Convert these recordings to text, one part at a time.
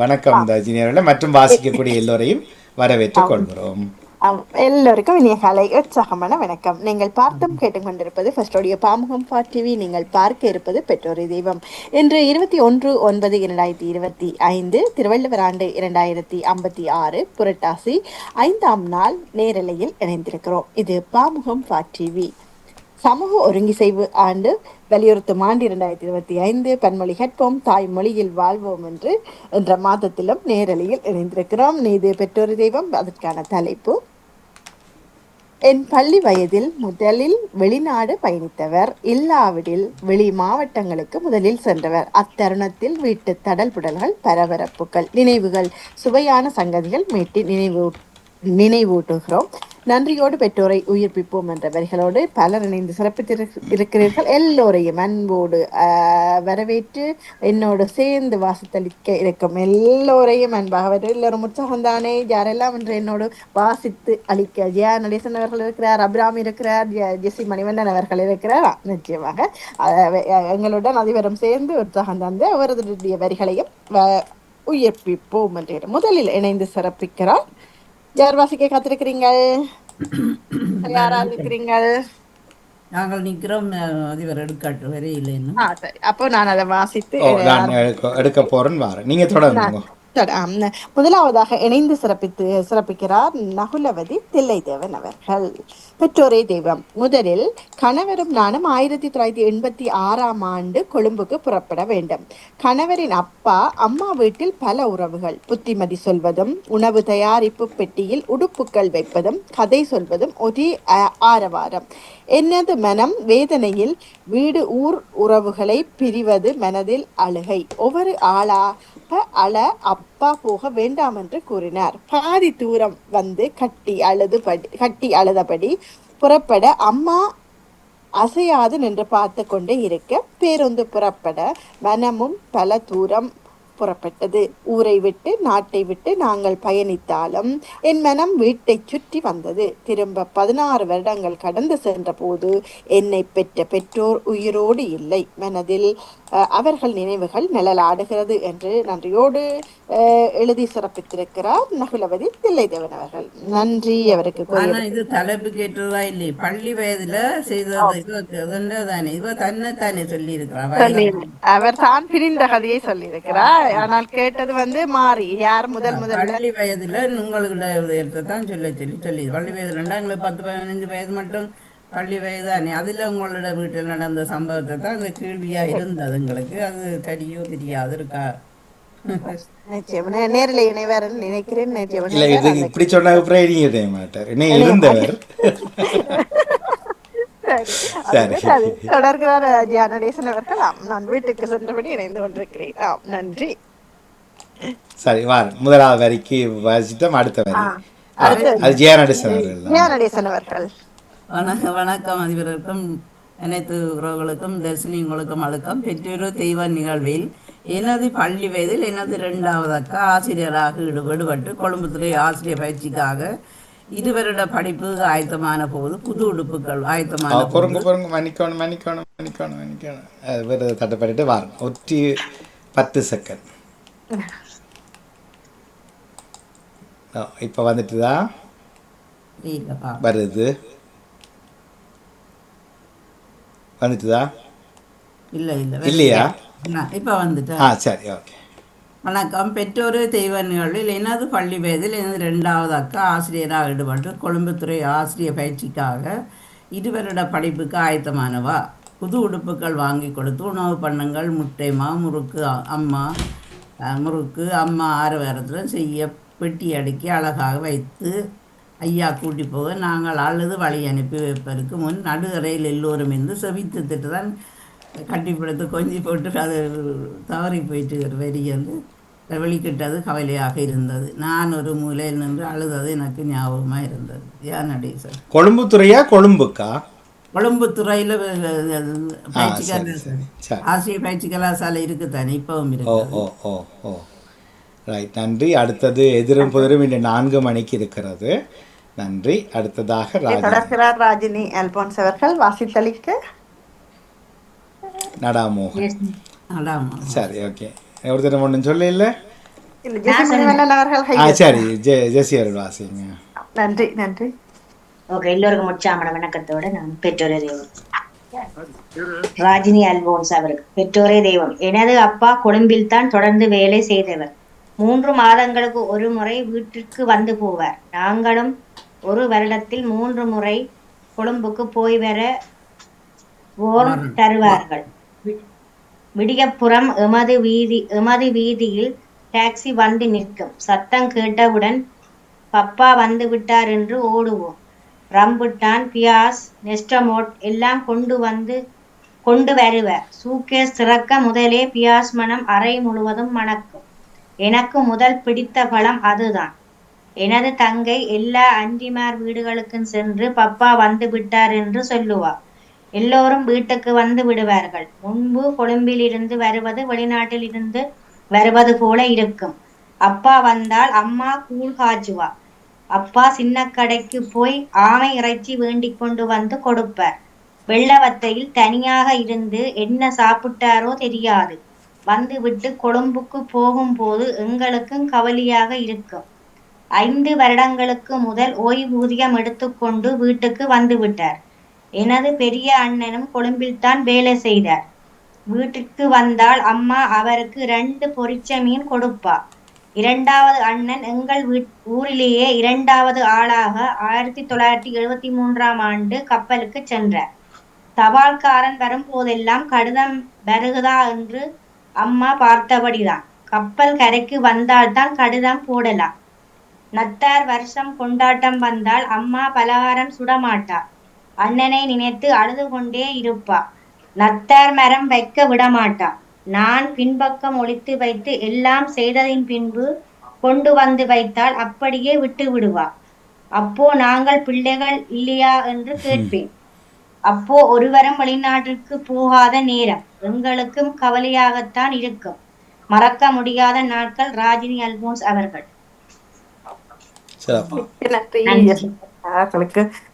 வணக்கம் தஜினி அவர்களே மற்றும் வாசிக்கக்கூடிய எல்லோரையும் வரவேற்றுக் கொள்கிறோம். எல்லோருக்கும் இனிய காலை உற்சாகமான வணக்கம். நீங்கள் பார்த்தும் கேட்டுக்கொண்டிருப்பது ஃபர்ஸ்டோடைய பாமுகம் ஃபார் டிவி நீங்கள் பார்க்க இருப்பது பெற்றோரை தெய்வம். இன்று இருபத்தி ஒன்று ஒன்பது இரண்டாயிரத்தி இருபத்தி ஐந்து திருவள்ளுவர் ஆண்டு இரண்டாயிரத்தி ஐம்பத்தி ஆறு புரட்டாசி ஐந்தாம் நாள் நேரலையில் இணைந்திருக்கிறோம். இது பாமுகம் ஃபார் டிவி சமூக ஒருங்கிசைவு ஆண்டு வலியுறுத்தும் ஆண்டு இரண்டாயிரத்தி இருபத்தி ஐந்து பன்மொழி கற்போம் தாய்மொழியில் வாழ்வோம் என்று என்ற மாதத்திலும் நேரலையில் இணைந்திருக்கிறோம். நீது பெற்றோர் தெய்வம் அதற்கான தலைப்பு என் பள்ளி வயதில் முதலில் வெளிநாடு பயணித்தவர் இல்லாவிடில் வெளி மாவட்டங்களுக்கு முதலில் சென்றவர். அத்தருணத்தில் வீட்டு தடல்புடல்கள் பரபரப்புகள் நினைவுகள் சுவையான சங்கதிகள் மீட்டி நினைவு நினைவூட்டுகிறோம். நன்றியோடு பெற்றோரை உயிர்ப்பிப்போம் என்ற வரிகளோடு பலர் இணைந்து சிறப்பித்து இருக்கிறீர்கள். எல்லோரையும் அன்போடு வரவேற்று என்னோடு சேர்ந்து வாசித்தளிக்க இருக்கும் எல்லோரையும் அன்பாக வர எல்லோரும் உற்சாகம்தானே யாரெல்லாம் என்று என்னோடு வாசித்து அளிக்க ஜெயா நடேசன் அவர்கள் இருக்கிறார் அபிராமி இருக்கிறார் ஜெ- ஜெசி மணிவண்ணன் அவர்கள் இருக்கிறார். நிச்சயமாக எங்களுடன் அதிபரும் சேர்ந்து உற்சாகம் தந்து அவரதுடைய வரிகளையும் வ- உயிர்ப்பிப்போம் என்று முதலில் இணைந்து சிறப்பிக்கிறார் யார் வாசிக்க காத்திருக்கிறீங்கள் யாராக இருக்கிறீங்கள் நாங்கள் நிற்கிறோம் அதிபர் எடுக்காட்டு வரையில் அப்போ நான் அதை வாசித்து எடுக்க போறேன்னு வாரேன் நீங்க தொடருங்க ஆம். முதலாவதாக இணைந்து சிறப்பித்து சிறப்பிக்கிறார் நகுலவதி தில்லைதேவன் அவர்கள். பெற்றோரே தெய்வம் முதலில் கணவரும் நானும் ஆயிரத்தி தொள்ளாயிரத்தி எண்பத்தி ஆறாம் ஆண்டு கொழும்புக்கு புறப்பட வேண்டும். கணவரின் அப்பா அம்மா வீட்டில் பல உறவுகள். புத்திமதி சொல்வதும் உணவு தயாரிப்பு பெட்டியில் உடுப்புகள் வைப்பதும் கதை சொல்வதும் ஒரே ஆரவாரம். எனது மனம் வேதனையில் வீடு ஊர் உறவுகளை பிரிவது மனதில் அழுகை. ஒவ்வொரு ஆளாக அழ அப்பா போக வேண்டாம் என்று கூறினார். பாதி தூரம் வந்து கட்டி அழுதுபடி கட்டி அழுதபடி புறப்பட அம்மா அசையாது நின்று பார்த்து கொண்டே இருக்க பேருந்து புறப்பட மனமும் பல தூரம் புறப்பட்டது. ஊரை விட்டு நாட்டை விட்டு நாங்கள் பயணித்தாலும் என் மனம் வீட்டை சுற்றி வந்தது. திரும்ப பதினாறு வருடங்கள் கடந்து சென்ற போது என்னை பெற்ற பெற்றோர் உயிரோடு இல்லை. மனதில் அவர்கள் நினைவுகள் நிழலாடுகிறது என்று நன்றியோடு எழுதி சிறப்பித்திருக்கிறார் நகுலவதி தில்லைதேவன் அவர்கள். நன்றி அவருக்கு இது தலைப்பு கேட்டதா இல்லையே? பள்ளி வயதுல செய்தது இவ தானே இவ தன்னை தானே சொல்லி சொல்லி இருக்கிறான் அவர் தான் பிரிந்த கதையை சொல்லியிருக்கிறார். ஆனால் கேட்டது வந்து மாறி. யார் முதல் முதல்ல? பள்ளி வயதுல உங்களுக்கு தான் சொல்ல சொல்லி சொல்லி பள்ளி வயது ரெண்டாங்களுக்கு பத்து பதினஞ்சு வயது மட்டும் பள்ளி வயது தானே அதுல உங்களோட வீட்டில் நடந்த சம்பவத்தை தான் அந்த கேள்வியா இருந்தது எங்களுக்கு அது தெரியோ தெரியாது இருக்கா? நேரில் இணைவார் நினைக்கிறேன். நிச்சயம் இல்ல இது இப்படி சொன்ன அப்புறம் மாட்டார். இருந்தவர். சரி. சரி. அது தொடர்கிறார் ஜியா நடேசன் அவர்கள் ஆம், நான் வீட்டுக்கு சென்றபடி இணைந்து கொண்டிருக்கிறேன். ஆம் நன்றி. சரி வாரேன் முதலாவது வரிக்கு வாசிட்டோம் அடுத்த வரி. அது அது ஜெயா நடேசன் அவர்கள் தான். ஜியா நடேசன் அவர்கள் வணக்கம் வணக்கம் அதிபருக்கும் அனைத்து உறவுகளுக்கும் தர்சினி உங்களுக்கும் வணக்கம் பெற்றோர் தெய்வ நிகழ்வில் எனது பள்ளி வயதில் எனது இரண்டாவது அக்கா ஆசிரியராக ஈடுபடுபட்டு கொழும்புத்துறை ஆசிரியர் பயிற்சிக்காக ஆயத்தமான போது புது உடுப்புகள் ஆயத்தமான ஆ, பொறுங்க பொறுங்க மன்னிக்கணும் மன்னிக்கணும் மன்னிக்கணும் மன்னிக்கணும் அது வேறு தட்டப்பட்டு வாரம் ஒற்றி பத்து செகண்ட் இப்போ வந்துட்டுதா. வருது வந்துட்டுதா இல்ல இல்ல இல்லையா? இப்ப வந்துட்டேன் ஆ சரி ஓகே வணக்கம். பெற்றோர் தெய்வ நிகழ்வில் எனது பள்ளி வயதில் எனது ரெண்டாவது அக்கா ஆசிரியராக ஈடுபட்டு கொழும்புத்துறை ஆசிரியர் பயிற்சிக்காக இருவருட படிப்புக்கு ஆயத்தமானவா? புது உடுப்புகள் வாங்கி கொடுத்து உணவு பண்ணங்கள் முட்டைமா முறுக்கு அம்மா முறுக்கு அம்மா ஆரவாரத்தில் செய்ய பெட்டி அடுக்கி அழகாக வைத்து ஐயா கூட்டி போக நாங்கள் அல்லது வழி அனுப்பி வைப்பதற்கு முன் நடுகரையில் எல்லோரும் இருந்து செவித்து திட்டுதான் கட்டிப்பிடித்து கொஞ்சி போட்டு அது தவறி போயிட்டு ஒரு வரி வந்து வெளிக்கிட்டது கவலையாக இருந்தது. நான் ஒரு மூலையில் நின்று அழுதது எனக்கு ஞாபகமாக இருந்தது. ஏன் கொழும்புத்துறையா கொழும்புக்கா? கொழும்பு துறையில் ஆ சரி சரி சரி. ஆசிரியர் பயிற்சி கலாசாலை இப்பவும் இருக்கு ஓ ஓ ஓ. ரைட் நன்றி. அடுத்தது எதிரும் புதிரும் இன்று நான்கு மணிக்கு இருக்கிறது. நன்றி. அடுத்ததாக ராஜா. தொடர்கிறார் ராஜினி அல்போன்ஸ் அவர்கள் வாசித்தளிக்க. நடாமோகன். அடாமா சரி ஓகே ஒருத்தர் ஒன்றும் சொல்ல இல்லை இல்ல ஜெசி மணிவண்ணன் அவர்கள் ஆ கையெழுத்து. சரி ஜெ ஜெசி அருள் வாசிங்க. நன்றி நன்றி. ஓகே எல்லோருக்கும் உற்சாகமான வணக்கத்தோட நான் பெற்றோரே தெய்வம். ராஜினி அல்போன்ஸ் அவருக்கு பெற்றோரே தெய்வம். எனது அப்பா கொழும்பில் தான் தொடர்ந்து வேலை செய்தவர். மூன்று மாதங்களுக்கு ஒரு முறை வீட்டிற்கு வந்து போவார். நாங்களும் ஒரு வருடத்தில் மூன்று முறை கொழும்புக்கு போய் வர ஓர் தருவார்கள். விடியப்புறம் எமது வீதி எமது வீதியில் டாக்ஸி வந்து நிற்கும். சத்தம் கேட்டவுடன் பப்பா வந்து விட்டார் என்று ஓடுவோம். ரம்புட்டான் பியாஸ் நெஸ்டமோட் எல்லாம் கொண்டு வந்து கொண்டு வருவர் சூக்கேஸ் திறக்க முதலே பியாஸ் மனம் அறை முழுவதும் மணக்கும். எனக்கு முதல் பிடித்த பழம் அதுதான். எனது தங்கை எல்லா அன்றிமார் வீடுகளுக்கும் சென்று பப்பா வந்து விட்டார் என்று சொல்லுவார் எல்லோரும் வீட்டுக்கு வந்து விடுவார்கள். முன்பு கொழும்பிலிருந்து வருவது வெளிநாட்டில் இருந்து வருவது போல இருக்கும். அப்பா வந்தால் அம்மா கூழ் காய்ச்சுவா. அப்பா சின்ன கடைக்கு போய் ஆமை இறைச்சி வேண்டிக் கொண்டு வந்து கொடுப்பார். வெள்ளவத்தையில் தனியாக இருந்து என்ன சாப்பிட்டாரோ தெரியாது. வந்து விட்டு கொழும்புக்கு போகும்போது எங்களுக்கும் கவலையாக இருக்கும். ஐந்து வருடங்களுக்கு முதல் ஓய்வூதியம் எடுத்துக்கொண்டு வீட்டுக்கு வந்து விட்டார். எனது பெரிய அண்ணனும் கொழும்பில்தான் வேலை செய்தார். வீட்டுக்கு வந்தால் அம்மா அவருக்கு ரெண்டு பொரிச்ச மீன் கொடுப்பா. இரண்டாவது அண்ணன் எங்கள் வீட் ஊரிலேயே இரண்டாவது ஆளாக ஆயிரத்தி தொள்ளாயிரத்தி எழுபத்தி மூன்றாம் ஆண்டு கப்பலுக்கு சென்றார். தபால்காரன் வரும்போதெல்லாம் கடிதம் வருகுதா என்று அம்மா பார்த்தபடிதான். கப்பல் கரைக்கு வந்தால்தான் கடிதம் போடலாம். நத்தார் வருஷம் கொண்டாட்டம் வந்தால் அம்மா பலகாரம் சுடமாட்டார் அண்ணனை நினைத்து அழுது கொண்டே இருப்பா. நத்தார் மரம் வைக்க விடமாட்டா நான் பின்பக்கம் ஒழித்து வைத்து எல்லாம் செய்ததின் பின்பு கொண்டு வந்து வைத்தால் அப்படியே விட்டு விடுவா. அப்போ நாங்கள் பிள்ளைகள் இல்லையா என்று கேட்பேன். அப்போ ஒருவரும் வெளிநாட்டிற்கு போகாத நேரம் எங்களுக்கும் கவலையாகத்தான் இருக்கும். மறக்க முடியாத நாட்கள் ராஜினி அல்போன்ஸ் அவர்கள். நன்றி.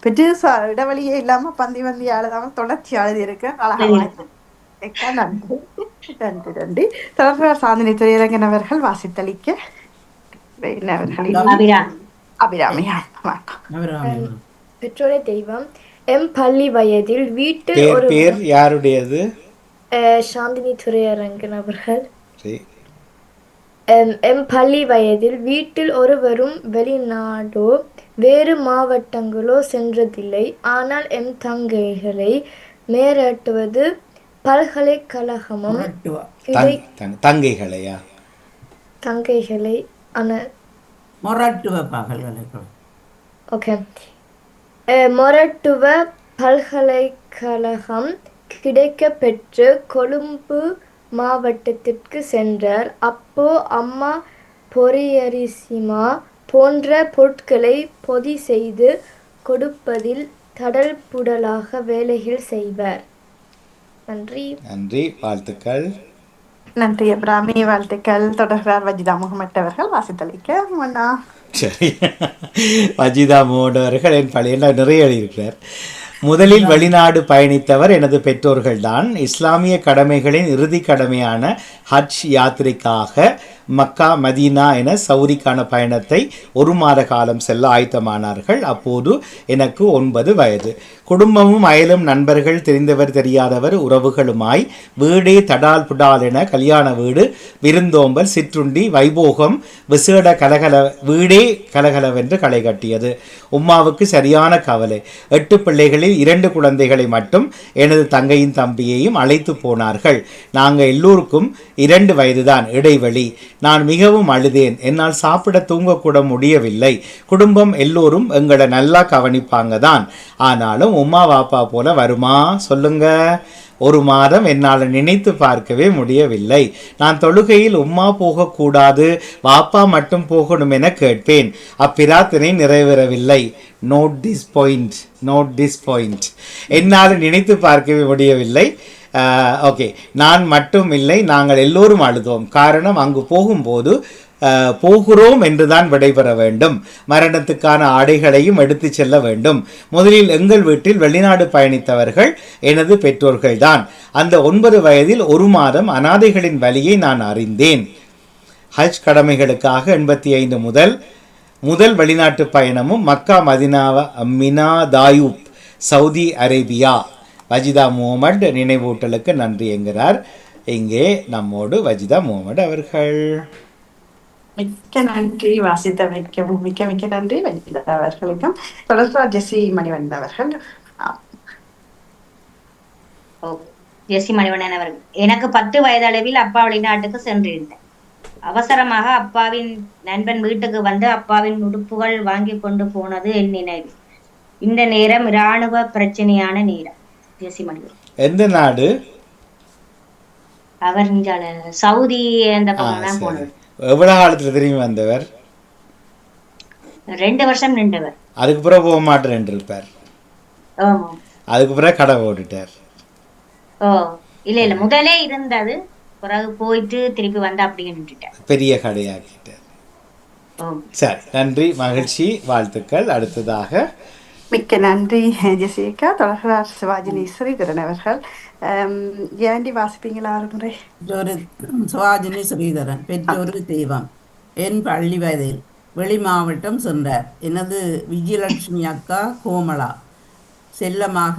பெற்று இடைவெளியே இல்லாம பந்தி பந்தி அழுதாம தொடர்ச்சி அழுதி இருக்கு அழகா. நன்றி. நன்றி நன்றி. தொடர்பாளர் சாந்தினி துறையரங்கன் அவர்கள் வாசித்தளிக்க அபிராமியா வணக்கம். அபிராமி. பெற்றோரே தெய்வம் எம் பள்ளி வயதில் வீட்டில் பேர் ஒரு பேர் யாருடையது? அஹ், சாந்தினி துரையரங்கன் அவர்கள். எம் எம் பள்ளி வயதில் வீட்டில் ஒருவரும் வெளிநாடோ வேறு மாவட்டங்களோ சென்றதில்லை. ஆனால் எம் தங்கைகளை மேலாட்டுவது பல்கலைக்கழகமும் தங்கைகளையா? தங்கைகளை அன முரட்டுவ ஓகே. பல்கலைக்கழகம் கிடைக்கப்பெற்று கொழும்பு மாவட்டத்திற்கு சென்றார். அப்போ அம்மா பொரியரிசிமா போன்ற பொருட்களை பொதி செய்து கொடுப்பதில் தடல் புடலாக வேலைகள் செய்வார். நன்றி. நன்றி. வாழ்த்துக்கள். நன்றி அபிராமி. வாழ்த்துக்கள். தொடர்கிறார் வஜிதா முகமட் அவர்கள். வாசித்தளிக்க மன்னா. சரி. வஜிதா மோகன் அவர்கள் என் பழையெல்லாம் நிறைய எழுதியிருக்கிறார். முதலில் வெளிநாடு பயணித்தவர் எனது பெற்றோர்கள்தான். இஸ்லாமிய கடமைகளின் இறுதி கடமையான ஹஜ் யாத்திரைக்காக மக்கா மதீனா என சவுரிக்கான பயணத்தை ஒரு மாத காலம் செல்ல ஆயத்தமானார்கள். அப்போது எனக்கு ஒன்பது வயது. குடும்பமும் அயலும் நண்பர்கள் தெரிந்தவர் தெரியாதவர் உறவுகளுமாய் வீடே தடால் புடால் என கல்யாண வீடு விருந்தோம்பல் சிற்றுண்டி வைபோகம் விசேட கலகல வீடே கலகலவென்று களை கட்டியது. உம்மாவுக்கு சரியான கவலை. எட்டு பிள்ளைகளில் இரண்டு குழந்தைகளை மட்டும் எனது தங்கையின் தம்பியையும் அழைத்து போனார்கள். நாங்கள் எல்லோருக்கும் இரண்டு வயதுதான் இடைவெளி. நான் மிகவும் அழுதேன். என்னால் சாப்பிட தூங்கக்கூட முடியவில்லை. குடும்பம் எல்லோரும் எங்களை நல்லா கவனிப்பாங்க தான் ஆனாலும் உம்மா வாப்பா போல வருமா? சொல்லுங்க. ஒரு மாதம் என்னால் நினைத்து பார்க்கவே முடியவில்லை. நான் தொழுகையில் உம்மா போகக்கூடாது வாப்பா மட்டும் போகணும் என கேட்பேன். அப்பிரார்த்தனை நிறைவேறவில்லை. Note this point note this point என்னால் நினைத்து பார்க்கவே முடியவில்லை. ஓகே நான் மட்டும் இல்லை நாங்கள் எல்லோரும் அழுதோம். காரணம் அங்கு போகும்போது போகிறோம் என்றுதான் விடைபெற வேண்டும். மரணத்துக்கான ஆடைகளையும் எடுத்து செல்ல வேண்டும். முதலில் எங்கள் வீட்டில் வெளிநாடு பயணித்தவர்கள் எனது பெற்றோர்கள்தான். அந்த ஒன்பது வயதில் ஒரு மாதம் அனாதைகளின் வழியை நான் அறிந்தேன். ஹஜ் கடமைகளுக்காக எண்பத்தி ஐந்து முதல் முதல் வெளிநாட்டு பயணமும் மக்கா மதினாவ Mina தாயூப் Saudi Arabia. Wajida Mohamad நினைவூட்டலுக்கு நன்றி என்கிறார். இங்கே நம்மோடு வஜிதா முகமட் அவர்கள். மிக்க நன்றி வாசித்தமைக்கவும் மிக்க மிக்க நன்றி வனிதா அவர்களுக்கும் தொடர்பா ஜெசி மணிவண்ணன் அவர்கள் ஜெசி மணிவண்ணன் அவர்கள் எனக்கு பத்து வயதளவில் அப்பா வெளிநாட்டுக்கு சென்றிருந்தேன் அவசரமாக அப்பாவின் நண்பன் வீட்டுக்கு வந்து அப்பாவின் உடுப்புகள் வாங்கி கொண்டு போனது என் நினைவு இந்த நேரம் இராணுவ பிரச்சனையான நேரம் ஜெசி மணிவண்ணன் எந்த நாடு அவர் சவுதி அந்த பக்கம் தான் போனது எவ்வளோ காலத்தில் திரும்பி வந்தவர்? ரெண்டு வருஷம் நின்றவர். அதுக்கு பிறகு போக மாட்டேன் இருப்பார். ஆமா. அதுக்கு பிறகு கடை போட்டுட்டார். ஓ இல்ல இல்ல முதலே இருந்தது பிறகு போயிட்டு திருப்பி வந்து அப்படியே நின்றுட்டார். பெரிய கடையாக்கிட்டார் சரி நன்றி மகிழ்ச்சி வாழ்த்துக்கள். அடுத்ததாக மிக்க நன்றி ஜெசிகா தொடர்கிறார் சிவாஜினி ஸ்ரீதரன் அவர்கள். ஆம், ஏண்டி வாசிப்பீங்களா ஒரு முறை சுவாஜினி ஸ்ரீதரன் பெற்றோரு தெய்வம் என் பள்ளி வயதில் வெளி மாவட்டம் சென்றார் எனது விஜயலட்சுமி அக்கா கோமலா செல்லமாக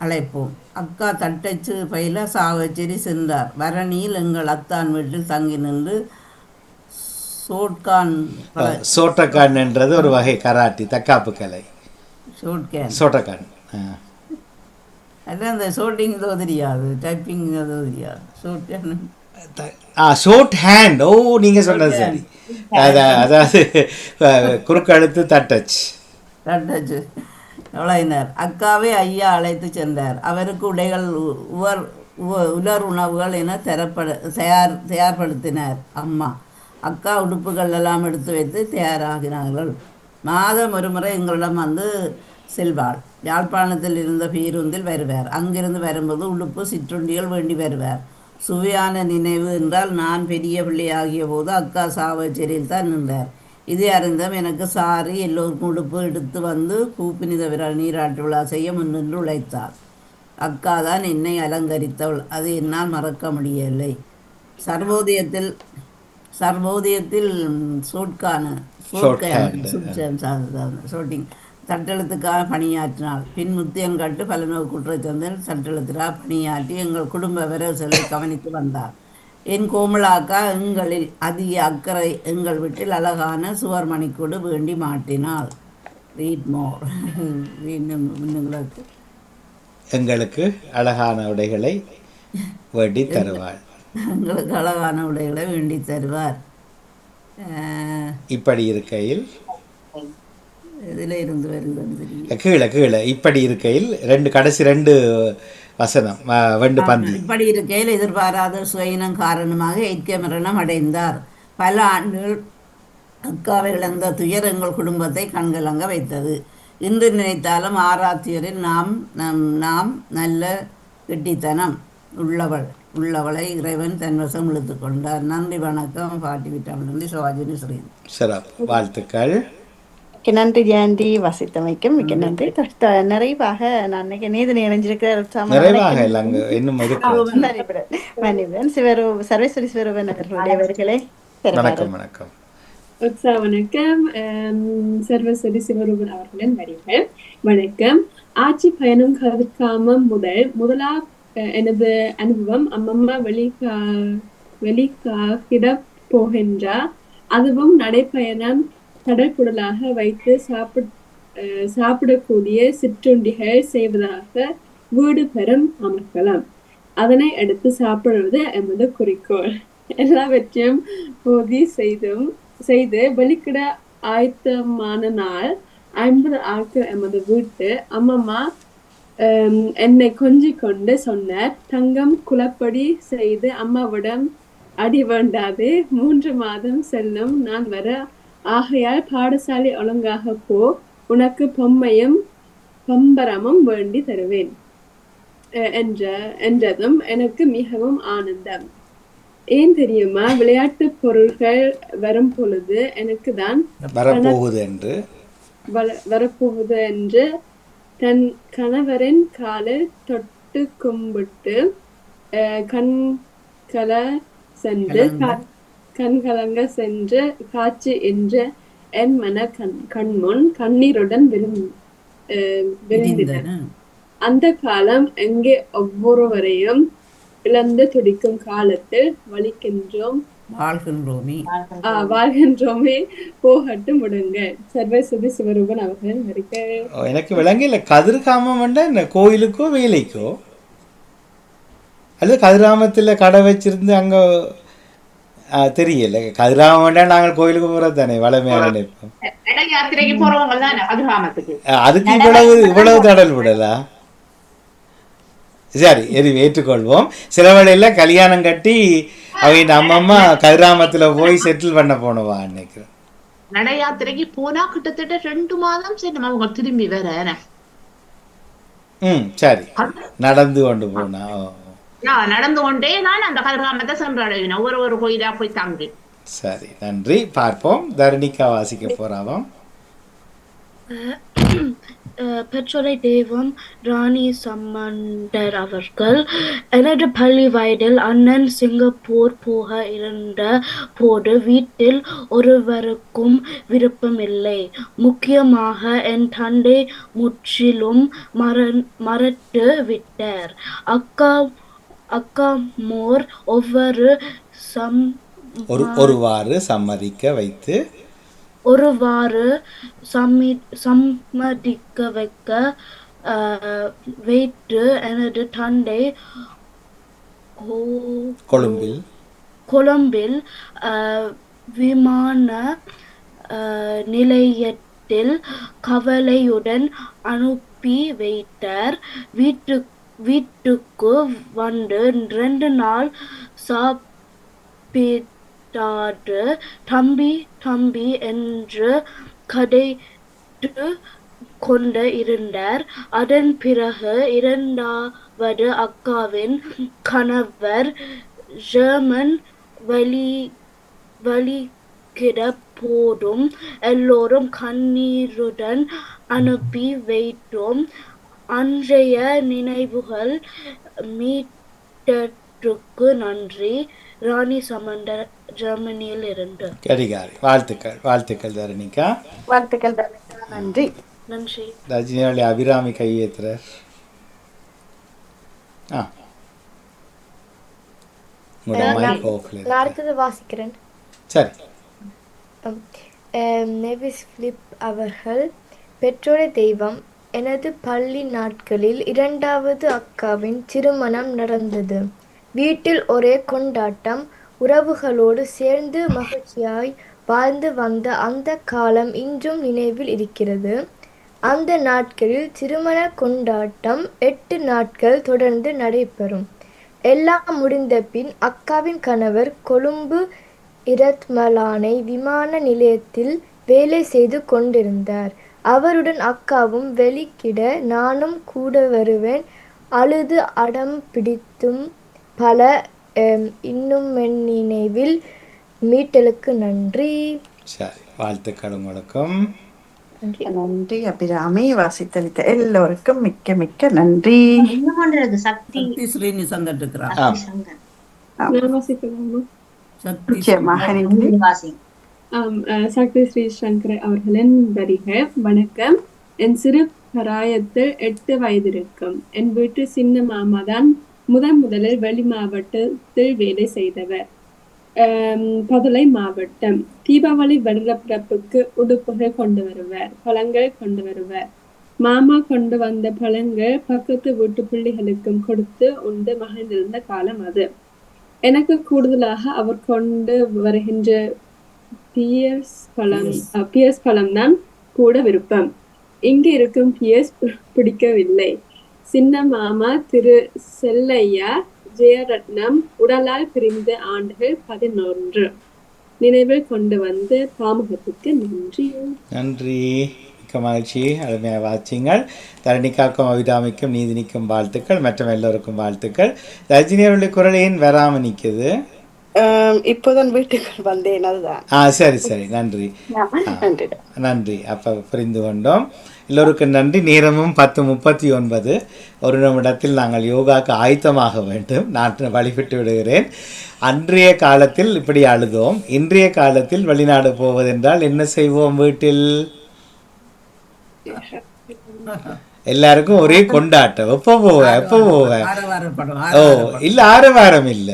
அழைப்போம் அக்கா தட்டச்சு பயில சாவச்சேரி சென்றார் பரணியில் எங்கள் அத்தான் வீட்டில் தங்கி நின்று சோட்கான் சோட்டக்கான் என்றது ஒரு வகை கராட்டி தக்காப்பு கலை ஷோட்கேன் சோட்டக்கான் ஆ. அதான் அந்த ஷோட்டிங் இதோ தெரியாது டைப்பிங் இதோ தெரியாது. த- ஆ ஷோர்ட் ஹேண்ட் ஓ நீங்க சொன்னது சரி. அத- அதாவது குறுக்கழுத்து தட்டச் தட்டச்சு எவ்வளவினர் அக்காவை ஐயா அழைத்து சென்றார். அவருக்கு உடைகள் உவர் உவ- உலர் உணவுகள் என தரப்பட தயார் தயார்படுத்தினார். அம்மா அக்கா உடுப்புகள் எல்லாம் எடுத்து வைத்து தயாராகினார்கள். மாதம் ஒரு முறை எங்களிடம் வந்து செல்வாள் யாழ்ப்பாணத்தில் இருந்த பேருந்தில் வருவார். அங்கிருந்து வரும்போது உடுப்பு சிற்றுண்டிகள் வேண்டி வருவார். சுவையான நினைவு என்றால் நான் பெரிய பிள்ளையாகிய போது அக்கா சாவச்சேரியில் தான் நின்றார். இதை அறிந்தும் எனக்கு சாரி எல்லோருக்கும் உடுப்பு எடுத்து வந்து பூப்பினித விரா நீராட்டு விழா செய்ய முன்னின்று உழைத்தார். அக்கா தான் என்னை அலங்கரித்தவள். அது என்னால் மறக்க முடியவில்லை. சர்வோதயத்தில் சர்வோதயத்தில் சோட்கான Shorthand. ஷூட்டிங் தட்டெழுத்துக்காக பணியாற்றினாள். பின் முத்தியங்கட்டு பலநோக்கு குற்றச்சந்தன் தட்டெழுத்திரா பணியாற்றி எங்கள் குடும்ப விரசலை கவனித்து வந்தார். என் கோமலாக்கா எங்களில் அதிக அக்கறை எங்கள் வீட்டில் அழகான சுவர்மணிக்கூடு வேண்டி மாட்டினாள். ரீட் மோர் இன்னும் இன்னுங்களுக்கு எங்களுக்கு அழகான உடைகளை வேண்டி தருவாள். எங்களுக்கு அழகான உடைகளை வேண்டி தருவார். இப்படி இருக்கையில் இதில் இருந்து வருதுன்னு தெரியும் கீழே கீழே. இப்படி இருக்கையில் ரெண்டு கடைசி ரெண்டு வசனம் ரெண்டு பந்தி. இப்படி இருக்கையில் எதிர்பாராத சுயினம் காரணமாக ஐக்கிய மரணம் அடைந்தார். பல ஆண்டுகள் அக்காவை இழந்த துயர் எங்கள் குடும்பத்தை கண்கலங்க வைத்தது. இன்று நினைத்தாலும் ஆராத்தியரில் நாம் நம் நாம் நல்ல கெட்டித்தனம் உள்ளவள் உள்ளவளை இறைவன் தன்வசம் இழுத்து கொண்டார். நன்றி வணக்கம். பாட்டி விட்டாமிலிருந்து சிவாஜினி ஸ்ரீ சிறப்பு. வாழ்த்துக்கள். மிக்க நன்றி ஜெயந்தி. வாசித்தமைக்கும் மிக்க நன்றி. நிறைவாக நான் நினைக்க நீதி இணைஞ்சிருக்கிற நிறைவாக இல்லைங்க இன்னும் மன்னிப்பன் சிவரு சர்வேஸ்வரி சிவருவன் அவர்களுடைய அவர்களே வணக்கம் வணக்கம். உற்சா வணக்கம். சர்வசரி சிவரூபன் அவர்களின் வரிகள் வணக்கம். ஆட்சி பயணம் கவிர்க்காம முதல் முதலா அஹ், எனது அனுபவம் அம்மம்மா வெளிக்கா வெளிக்காகிட போகின்றார் அதுவும் நடைப்பயணம் தடக்குடலாக வைத்து சாப்பிட் சாப்பிடக்கூடிய சிற்றுண்டிகள் செய்வதாக வீடு பெறும் அமர்க்கலாம் அதனை எடுத்து சாப்பிடுவது எமது குறிக்கோள். எல்லாவற்றையும் போதி செய்தும் செய்து வெளிக்கிட ஆயத்தமான நாள் ஐம்பது ஆட்கள் எமது வீட்டு அம்மம்மா என்னை கொஞ்சி கொண்டு சொன்னார் தங்கம் குலப்படி செய்து அம்மாவிடம் அடி வேண்டாது மூன்று மாதம் செல்லும் நான் வர ஆகையால் பாடசாலை ஒழுங்காக போ உனக்கு பொம்மையும் பம்பரமும் வேண்டி தருவேன். என்ற என்றதும் எனக்கு மிகவும் ஆனந்தம். ஏன் தெரியுமா? விளையாட்டு பொருட்கள் வரும் பொழுது எனக்கு தான் வரப்போகுது என்று. வர- வரப்போகுது என்று தன் கணவரின் காலில் தொட்டு கும்பிட்டு கண் கல சென்று கண்கலங்க சென்று காட்சி என்ற என் மன கண் கண்முன் கண்ணீருடன் விரும் அஹ் விருந்தின விரிந்தன. அந்த காலம் எங்கே ஒவ்வொருவரையும் இழந்து துடிக்கும் காலத்தில் வலிக்கின்றோம். வாழ்கின்றோமே. ஆஹ் வாழ்கின்றோமே. போகட்டும் முடுங்க சர்வசதி சிவரூபன் அவர்கள் இருக்க எனக்கு விளங்கல கதிர்காமம் என்ன? கோயிலுக்கோ வேலைக்கோ? அல்லது கதிராமத்தில் கடை வச்சிருந்து அங்கே தெரியல கதிராமம்னா நாங்கள் கோயிலுக்கு போகிறது தானே வளமையாக நினைப்போம் அதுக்கு இவ்வளவு இவ்வளவு தடல் விடலா சரி எரி ஏற்றுக்கொள்வோம் சில வேளையில் கல்யாணம் கட்டி அவங்க அம்மம்மா கதிராமத்தில் போய் செட்டில் பண்ண போனவா நினைக்கிறேன் நட யாத்திரைக்கு போனா கிட்டத்தட்ட ரெண்டு மாதம் சரி நம்ம அவங்க திரும்பி வர ம் சரி நடந்து கொண்டு போனா நடந்து கொண்டே நான் அந்த கதிர்காமத்தை சென்றடைவினேன் ஒவ்வொரு ஒரு கோயிலா போய் தங்கி. சரி நன்றி. பார்ப்போம். தர்ணிகா வாசிக்க போறாவாம் பெற்றோரை தெய்வம் ராணி சம்மண்டர் அவர்கள் எனது பள்ளி வயதில் அண்ணன் சிங்கப்பூர் போக இருந்த போது வீட்டில் ஒருவருக்கும் விருப்பமில்லை. முக்கியமாக என் தந்தை முற்றிலும் மறந் மறட்டு விட்டார் அக்கா அக்கா மோர் ஒவ்வொரு சம் ஒரு ஒருவாறு சம்மதிக்க வைத்து ஒருவாறு சம்மி சம்மதிக்க வைக்க வைத்து எனது தந்தை கொழும்பில் கொழும்பில் விமான நிலையத்தில் கவலையுடன் அனுப்பி வைத்தார். வீட்டு வீட்டுக்கு வந்து ரெண்டு நாள் சாப்பிட்டாரு. தம்பி தம்பி என்று கதைத்து கொண்டு இருந்தார். அதன் பிறகு இரண்டாவது அக்காவின் கணவர் ஜெர்மன் வழி வலிக்கிற போதும். எல்லோரும் கண்ணீருடன் அனுப்பி வைத்தோம். அன்றைய நினைவுகள் மீட்டற்றுக்கு நன்றி. ராணி சமண்டர் ஜெர்மனியில் இருந்து. கடிகாரி வாழ்த்துக்கள் வாழ்த்துக்கள் தரணிகா. வாழ்த்துக்கள். நன்றி. நன்றி. ரஜினியாளி அபிராமி கையேத்துறார் ஆ. நான் அடுத்தது வாசிக்கிறேன். சரி. நெவிஸ் அவர்கள் பெற்றோரை தெய்வம் எனது பள்ளி நாட்களில் இரண்டாவது அக்காவின் திருமணம் நடந்தது. வீட்டில் ஒரே கொண்டாட்டம் உறவுகளோடு சேர்ந்து மகிழ்ச்சியாய் வாழ்ந்து வந்த அந்த காலம் இன்றும் நினைவில் இருக்கிறது. அந்த நாட்களில் திருமண கொண்டாட்டம் எட்டு நாட்கள் தொடர்ந்து நடைபெறும். எல்லாம் முடிந்த பின் அக்காவின் கணவர் கொழும்பு இரத்மலானை விமான நிலையத்தில் வேலை செய்து கொண்டிருந்தார். அவருடன் அக்காவும் வெளிக்கிட நானும் கூட வருவேன். அழுது அடம் பிடித்தும் பல அம், இன்னும் என் நினைவில் மீட்டலுக்கு நன்றி. சரி வாழ்த்துக்கள் உங்களுக்கும் நன்றி. அபிராமி வாசித்தளித்த எல்லோருக்கும் மிக்க மிக்க நன்றி. சக்தி. இருக்கிறார். ஆ சங்கர் சக்தி நிச்சயமாக. ஆம், சக்தி ஸ்ரீ சங்கர் அவர்களின் வரிக வணக்கம். என் சிறு பராயத்தில் எட்டு வயது இருக்கும் என் வீட்டு சின்ன மாமா தான் முதன் முதலில் வெளி மாவட்டத்தில் வேலை செய்தவர். பதுளை மாவட்டம். தீபாவளி வருடப்பிறப்புக்கு உடுப்புகள் கொண்டு வருவர் பழங்கள் கொண்டு வருவர். மாமா கொண்டு வந்த பழங்கள் பக்கத்து வீட்டு பிள்ளைகளுக்கும் கொடுத்து உண்டு மகிழ்ந்திருந்த காலம் அது. எனக்கு கூடுதலாக அவர் கொண்டு வருகின்ற பியர்ஸ் பழம் அஹ், பியர்ஸ் பழம் தான் கூட விருப்பம். இங்கு இருக்கும் பியர்ஸ் பி- பிடிக்கவில்லை. சின்ன மாமா திரு செல்லையா ஜெயரத்னம் உடலால் பிரிந்த ஆண்டுகள் பதினொன்று. நினைவில் கொண்டு வந்து பாமுகத்துக்கு நன்றி. நன்றி. மிக்க மகிழ்ச்சி. அருமையாக வாச்சிங்கள் தரணிக்காக்கும் அபிராமிக்கும் நீதினிக்கும் வாழ்த்துக்கள். மற்றும் எல்லோருக்கும் வாழ்த்துக்கள். ரஜினி அவருடைய குரல் ஏன் வராமல் நிற்குது? இப்போதான் வீட்டுக்கு வந்தேன் அதுதான். ஆ சரி சரி. நன்றி. நன்றி. நன்றி. அப்போ புரிந்து கொண்டோம். எல்லோருக்கும் நன்றி. நேரமும் பத்து முப்பத்தி ஒன்பது. ஒரு நிமிடத்தில் நாங்கள் யோகாக்கு ஆயத்தமாக வேண்டும். நான் வழிபட்டு விடுகிறேன். அன்றைய காலத்தில் இப்படி அழுதோம். இன்றைய காலத்தில் வெளிநாடு போவதென்றால் என்ன செய்வோம் வீட்டில்? எல்லாருக்கும் ஒரே கொண்டாட்டம். எப்போ போவேன் எப்போ போவேன் ஆரவாரப்படும் ஓ இல்ல ஆரவாரம் இல்ல.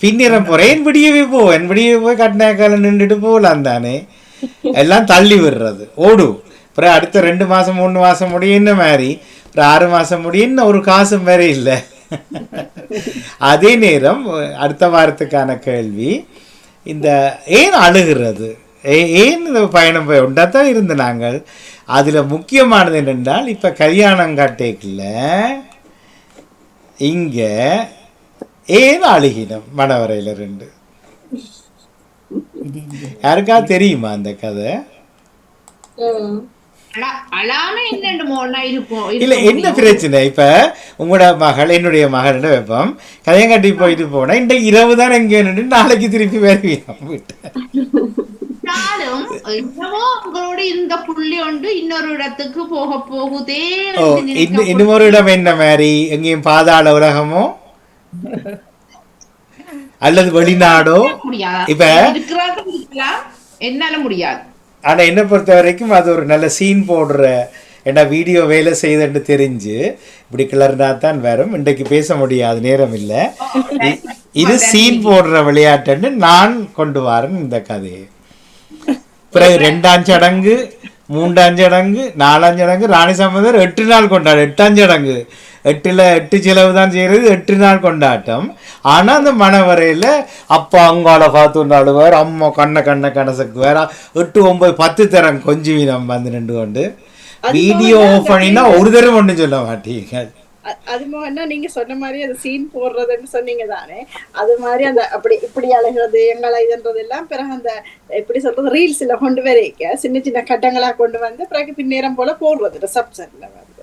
பின்னிறம் போறேன் விடியவே போவேன் விடியவே போய் கட்டினாக்கால நின்றுட்டு போகலாம் தானே எல்லாம் தள்ளி விடுறது ஓடும் அப்புறம் அடுத்த ரெண்டு மாசம் மூணு மாசம் முடியும் என்ன மாதிரி அப்புறம் ஆறு மாசம் முடியும் இன்னும் ஒரு காசும் வேற இல்லை அதே நேரம் அடுத்த வாரத்துக்கான கேள்வி இந்த ஏன் அழுகிறது ஏன் இந்த பயணம் போய் உண்டாத்தான் இருந்து நாங்கள் அதில் முக்கியமானது என்னென்றால் இப்போ கல்யாணம் கட்டேக்கில் இங்கே ஏன் அழுகினம் மணவரையில் ரெண்டு யாருக்கா தெரியுமா அந்த கதை இல்ல என்ன பிரச்சனை இப்ப உங்களோட மகள் என்னுடைய மகளிட வைப்போம் கதையங்காட்டி போயிட்டு போனா இன்றைக்கு இரவு தான் எங்கே நாளைக்கு திருப்பி வருவீங்க உங்களோட இந்த புள்ளி ஒன்று இன்னொரு இடத்துக்கு போக போகுதே ஒரு இடம் என்ன மாதிரி எங்கேயும் பாதாள உலகமோ அல்லது வெளிநாடோ? இப்ப என்னால முடியாது. ஆனா என்னை பொறுத்த வரைக்கும் அது ஒரு நல்ல சீன் போடுற ஏன்னா வீடியோ வேலை செய்யுதுன்னு தெரிஞ்சு இப்படி கிளறினா தான் வரும். இன்றைக்கு பேச முடியாது நேரம் இல்லை. இது சீன் போடுற விளையாட்டுன்னு நான் கொண்டு வரேன் இந்த கதையை. பிறகு ரெண்டாம் சடங்கு மூன்றாம் சடங்கு நாலாம் சடங்கு ராணி சம்பந்தர் எட்டு நாள் கொண்டாடு எட்டாம் சடங்கு. எட்டுல எட்டு செலவு தான் செய்யறது எட்டு நாள் கொண்டாட்டம். ஆனா அந்த மணவரையில அப்பா அங்கால பார்த்து நாடுவார் அம்மா கண்ண கண்ண கணசக்குவார் எட்டு ஒன்பது பத்து தரம் கொஞ்சம் நம்ம வந்து நின்று கொண்டு. வீடியோ ஆஃப் பண்ணினா ஒரு தரம் ஒன்றும் சொல்ல மாட்டீங்க. அது என்ன நீங்க சொன்ன மாதிரி அது சீன் போடுறதுன்னு சொன்னீங்க தானே. அது மாதிரி அந்த அப்படி இப்படி அழகிறது எங்களை இதுன்றது எல்லாம் பிறகு அந்த எப்படி சொல்றது ரீல்ஸ்ல கொண்டு வரைக்க சின்ன சின்ன கட்டங்களா கொண்டு வந்து பிறகு பின்னேரம் போல போடுறது ரிசப்ஷன்ல வந்து.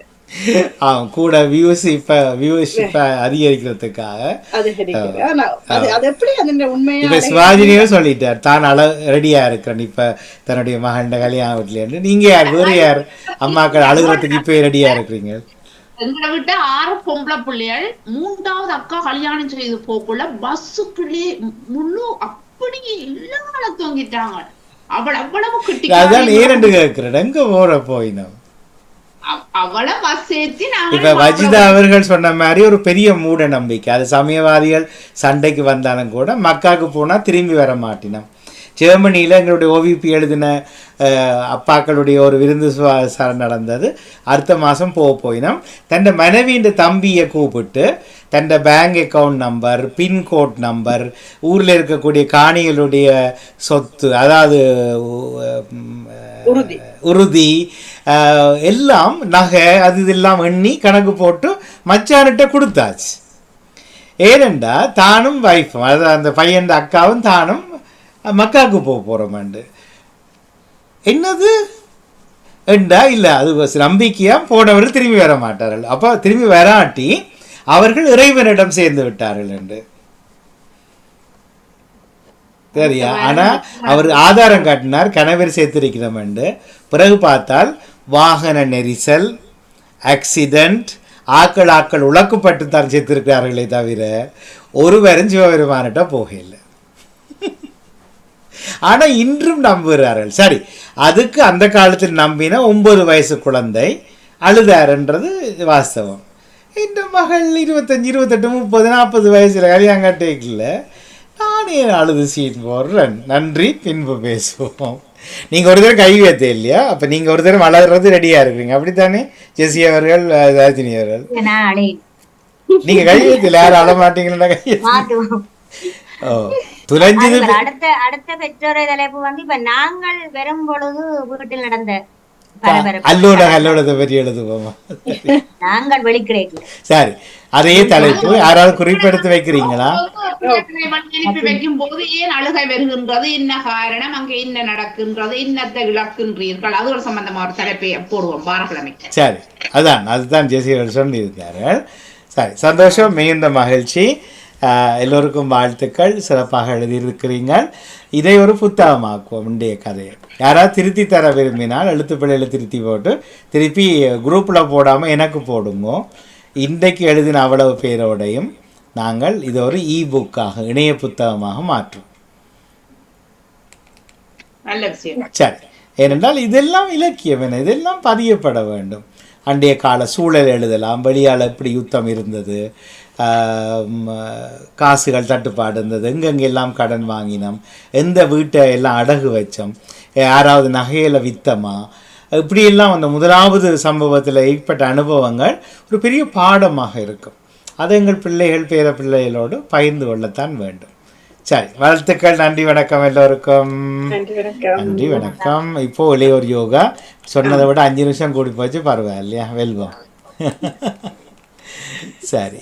ஆ, கூட வியூஸ் இப்ப வியூவர்ஷிப்பை அதிகரிக்கிறதுக்காக. அது கிடைக்குது ஆனா அது அது எப்படி அது உண்மையா இப்ப சிவாஜினியே சொல்லிட்டார் தான் அள ரெடியா இருக்கிறேன். இப்ப தன்னுடைய மகன் கல்யாண வீட்டுல நீங்க யார்? வேறு யார்? அம்மாக்கள் அழுகுறதுக்கு இப்ப ரெடியா இருக்கிறீங்க. எங்களை விட்ட ஆறு பொம்பளை பிள்ளைகள் மூன்றாவது அக்கா கல்யாணம் செய்து போக்குள்ள பஸ்ஸுக்குள்ளே முழு அப்படியே எல்லாம் தொங்கிட்டாங்க. அவள் அவ்வளவு கிட்டி அதான் ஏனென்று கேட்கிறேன். எங்க போற போயினோம் அவளை பஸ் ஏத்தி நாங்க இப்ப வஜிதா அவர்கள் சொன்ன மாதிரி ஒரு பெரிய மூட நம்பிக்கை அது சமயவாதிகள் சண்டைக்கு வந்தாலும் கூட மக்காவுக்கு போனா திரும்பி வர மாட்டினோம். ஜெர்மனியில் எங்களுடைய ஓவிபி எழுதின அப்பாக்களுடைய ஒரு விருந்து சுவாசாரம் நடந்தது. அடுத்த மாதம் போக போயினோம். தன் மனைவியின் தம்பியை கூப்பிட்டு தன் bank account number pin code number ஊரில் இருக்கக்கூடிய காணிகளுடைய சொத்து அதாவது உறுதி எல்லாம் நகை அது இதெல்லாம் எண்ணி கணக்கு போட்டு மச்சான்கிட்ட கொடுத்தாச்சு. ஏனெண்டா தானும் வைஃபும் அது அந்த பையன் அக்காவும் தானும் மக்காவுக்கு போக போகிறோமாண்டு என்னது? என்றா இல்லை அது நம்பிக்கையாக போனவர்கள் திரும்பி வர மாட்டார்கள். அப்போ திரும்பி வராட்டி அவர்கள் இறைவனிடம் சேர்ந்து விட்டார்கள் என்று. சரியா ஆனா அவர் ஆதாரம் காட்டினார் கணவர் சேர்த்திருக்கிறோம் என்று. பிறகு பார்த்தால் வாகன நெரிசல் ஆக்சிடென்ட் ஆக்கள் ஆக்கள் உழக்கப்பட்டு தான் சேர்த்திருக்கிறார்களே தவிர ஒருவரும் சிவபெருமானிட்ட போகல ஆனா இன்றும் நம்புகிறார்கள். சரி அதுக்கு அந்த காலத்தில் நம்பின ஒன்பது வயசு குழந்தை அழுதாருன்றது வாஸ்தவம். இந்த மகள் இருபத்தஞ்சி இருபத்தெட்டு முப்பது நாற்பது வயசுல கல்யாங்கட்டேக்கில் நானே அழுது சீன் போடுறேன். நன்றி பின்பு பேசுவோம். நீங்க ஒரு தடவை கை வைத்த இல்லையா? அப்ப நீங்க ஒரு தடவை வளர்றது ரெடியா இருக்கிறீங்க. அப்படித்தானே? ஜெசி அவர்கள் ராஜினி அவர்கள். நீங்க கை வைத்தல யாரும் அழ மாட்டீங்களா கை வைத்து? மாத்துவோம் ஓ அதுகள் அடுத்த அடுத்த பெற்றோரை தலைப்பு வந்து இப்ப நாங்கள் வரும் பொழுது வீட்டில் நடந்த அல்லோட அல்லோடத்தை பற்றி எழுதுவோமா? நாங்கள் வெளிக்கிடைக்கு. சரி அதே தலைப்பு. யாராவது குறிப்பெடுத்து வைக்கிறீங்களா? வைக்கும் போது ஏன் அழுகை வருகின்றது? என்ன காரணம்? அங்க என்ன நடக்கின்றது? என்னத்தை இழக்கின்றீர்கள்? அது ஒரு சம்பந்தமா ஒரு தலைப்பை போடுவோம். வாரக்கிழமைக்கு சரி அதான் அதுதான் ஜெசி அவர்கள் சொல்லியிருக்கார்கள் சரி சந்தோஷம் மிகுந்த மகிழ்ச்சி. ஆஹ், எல்லோருக்கும் வாழ்த்துக்கள். சிறப்பாக எழுதியிருக்கிறீங்க இதை ஒரு புத்தகமாக்குவோம் இன்றைய கதையை. யாராவது திருத்தி தர விரும்பினால் எழுத்து பிள்ளைகளை திருத்தி போட்டு திருப்பி குரூப்பில் போடாமல் எனக்கு போடுங்க. இன்றைக்கு எழுதின அவ்வளவு பேரோடையும் நாங்கள் இது ஒரு இ புக்காக இணைய புத்தகமாக மாற்றுவோம். சரி. ஏனென்றால் இதெல்லாம் இலக்கியம் என்ன? இதெல்லாம் பதியப்பட வேண்டும். அண்டைய கால சூழல் எழுதலாம் வெளியால் எப்படி யுத்தம் இருந்தது காசுகள் தட்டுப்பாடு இருந்தது. எங்கெங்கெல்லாம் கடன் வாங்கினோம்? எந்த வீட்டை எல்லாம் அடகு வச்சோம்? யாராவது நகையில வித்தமா? இப்படியெல்லாம் அந்த முதலாவது சம்பவத்தில் ஏற்பட்ட அனுபவங்கள் ஒரு பெரிய பாடமாக இருக்கும். அதை எங்கள் பிள்ளைகள் பேர பிள்ளைகளோடு பகிர்ந்து கொள்ளத்தான் வேண்டும். சரி வாழ்த்துக்கள். நன்றி வணக்கம் எல்லோருக்கும். நன்றி வணக்கம். இப்போ இளையோர் யோகா. சொன்னதை விட அஞ்சு நிமிஷம் கூடி போச்சு பரவாயில்லையா? வெல்வம். சரி.